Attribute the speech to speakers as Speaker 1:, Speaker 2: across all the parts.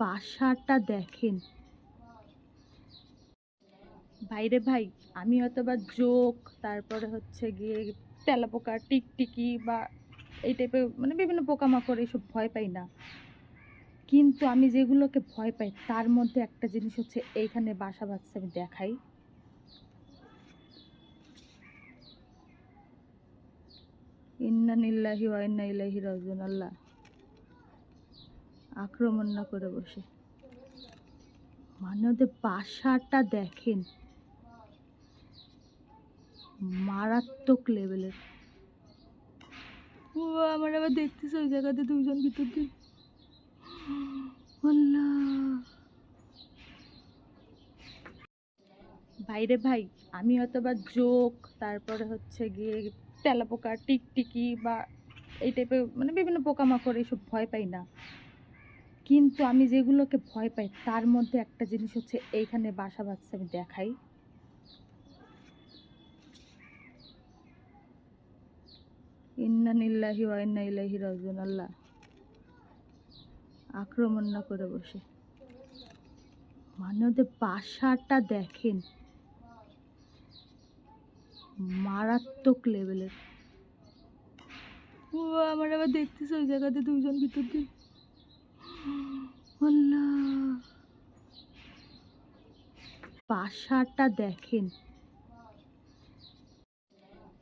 Speaker 1: বাসাটা দেখেন। বাইরে ভাই, আমি হয়তো বা জোক, তারপরে হচ্ছে গিয়ে তেলাপোকা, টিকটিকি বা এই টাইপের মানে বিভিন্ন পোকামাকড় এইসব ভয় পাই না। কিন্তু আমি যেগুলোকে ভয় পাই, তার মধ্যে একটা জিনিস হচ্ছে এইখানে বাসা বাঁধছে, আমি দেখাই। ইন্না নিল্লাহি ওয়া ইন্না ইলাইহি রাজিউন, আল্লাহ। আক্রমণ না করে বসে। মানে ওদের বাসাটা দেখেন। মারাত্মক লেভেলের। ও, আমার আবার দেখতেছে ওই জায়গাতে দুইজন ভিতর দিয়ে। বাইরে ভাই, আমি হয়তো বা জোক, তারপরে হচ্ছে গিয়ে তেলাপোকা, টিকটিকি বা এই টাইপের মানে বিভিন্ন পোকামাকড় এইসব ভয় পাই না। কিন্তু আমি যেগুলোকে ভয় পাই, তার মধ্যে একটা জিনিস হচ্ছে এইখানে বাসা বাঁধছে, আমি দেখাই। ইন্না নিল্লাহি ওয়া ইন্না ইলাইহি আল্লাহ আক্রমণ না করে বসে। মানে ওদের বাসাটা দেখেন, মারাত্মক লেভেলের ও, আমার আবার দেখতেছে ওই জায়গাতে দুইজন ভিতর দিয়ে আল্লাহ বাসাটা দেখেন।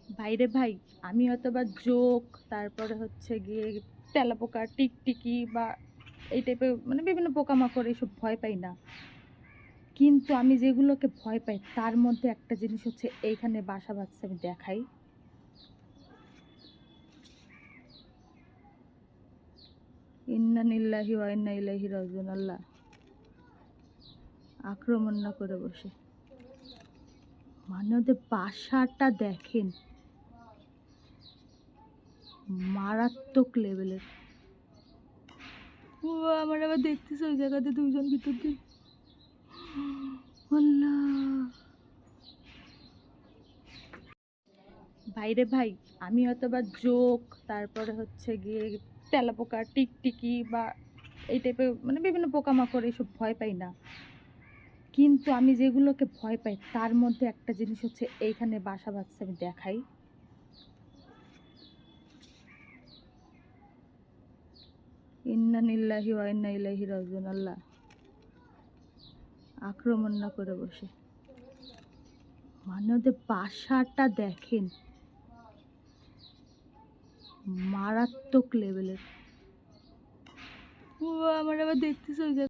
Speaker 1: বাইরে ভাই, আমি হয়তো বা জোক, তারপরে হচ্ছে গিয়ে তেলাপোকা টিকটিকি বা এই টাইপের মানে বিভিন্ন পোকামাকড় এইসব ভয় পাই না। কিন্তু আমি যেগুলোকে ভয় পাই, তার মধ্যে একটা জিনিস হচ্ছে এইখানে বাসা বাঁধছে, আমি দেখাই। ইন্না নিল্লাহি ওয়া ইন্না ইলাইহি রাজিউন, আল্লাহ। আক্রমণ না করে বসে। মানে ওদের বাসাটা দেখেন। মারাত্মক লেভেলের। ও, আমার আবার দেখতেছে ওই জায়গাতে দুইজন ভিতর দিয়ে। বাইরে ভাই, আমি হয়তো বা জোক, তারপরে হচ্ছে গিয়ে তেলাপোকা, টিকটিকি বা এই টাইপের মানে বিভিন্ন পোকামাকড় এইসব ভয় পাই না। কিন্তু আমি যেগুলোকে ভয় পাই, তার মধ্যে একটা জিনিস হচ্ছে এইখানে বাসা বাঁধছে, আমি দেখাই। আল্লাহ আক্রমণ না করে বসে। মানে ওদের বাসাটা দেখেন, মারাত্মক লেভেলের ও, আমার আবার দেখতেছে